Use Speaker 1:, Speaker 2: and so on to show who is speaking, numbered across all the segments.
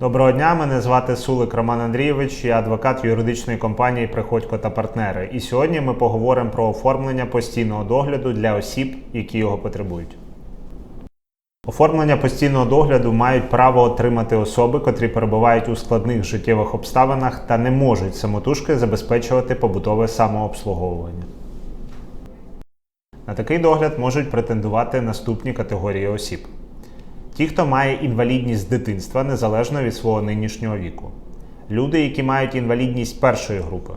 Speaker 1: Доброго дня, мене звати Сулик Роман Андрійович, я адвокат юридичної компанії Приходько та партнери. І сьогодні ми поговоримо про оформлення постійного догляду для осіб, які його потребують. Оформлення постійного догляду мають право отримати особи, котрі перебувають у складних життєвих обставинах та не можуть самотужки забезпечувати побутове самообслуговування. На такий догляд можуть претендувати наступні категорії осіб. Ті, хто має інвалідність з дитинства незалежно від свого нинішнього віку. Люди, які мають інвалідність першої групи.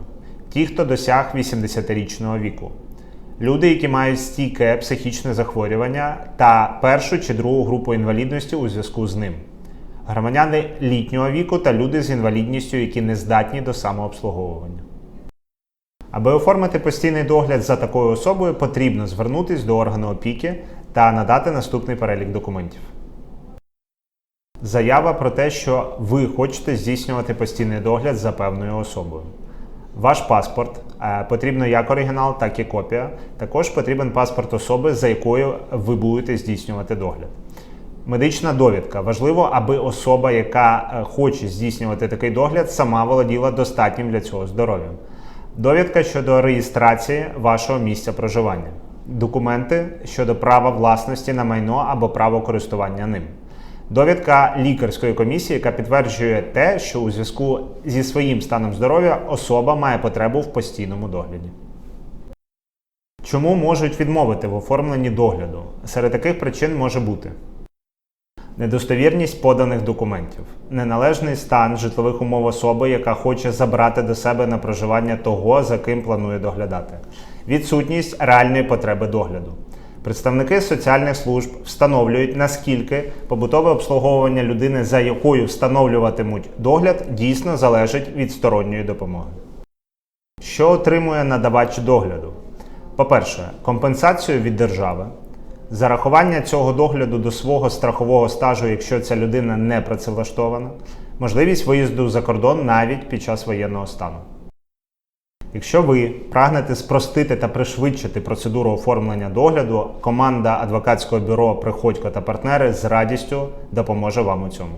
Speaker 1: Ті, хто досяг 80-річного віку. Люди, які мають стійке психічне захворювання та першу чи другу групу інвалідності у зв'язку з ним. Громадяни літнього віку та люди з інвалідністю, які не здатні до самообслуговування. Аби оформити постійний догляд за такою особою, потрібно звернутися до органу опіки та надати наступний перелік документів. Заява про те, що ви хочете здійснювати постійний догляд за певною особою. Ваш паспорт е, потрібно як оригінал, так і копія. Також потрібен паспорт особи, за якою ви будете здійснювати догляд. Медична довідка. Важливо, аби особа, яка е, хоче здійснювати такий догляд, сама володіла достатнім для цього здоров'ям. Довідка щодо реєстрації вашого місця проживання. Документи щодо права власності на майно або право користування ним. Довідка лікарської комісії, яка підтверджує те, що у зв'язку зі своїм станом здоров'я особа має потребу в постійному догляді. Чому можуть відмовити в оформленні догляду? Серед таких причин може бути недостовірність поданих документів, неналежний стан житлових умов особи, яка хоче забрати до себе на проживання того, за ким планує доглядати, відсутність реальної потреби догляду. Представники соціальних служб встановлюють, наскільки побутове обслуговування людини, за якою встановлюватимуть догляд, дійсно залежить від сторонньої допомоги. Що отримує надавач догляду? По-перше, компенсацію від держави, зарахування цього догляду до свого страхового стажу, якщо ця людина не працевлаштована, можливість виїзду за кордон навіть під час воєнного стану. Якщо ви прагнете спростити та пришвидшити процедуру оформлення догляду, команда адвокатського бюро Приходько та партнери з радістю допоможе вам у цьому.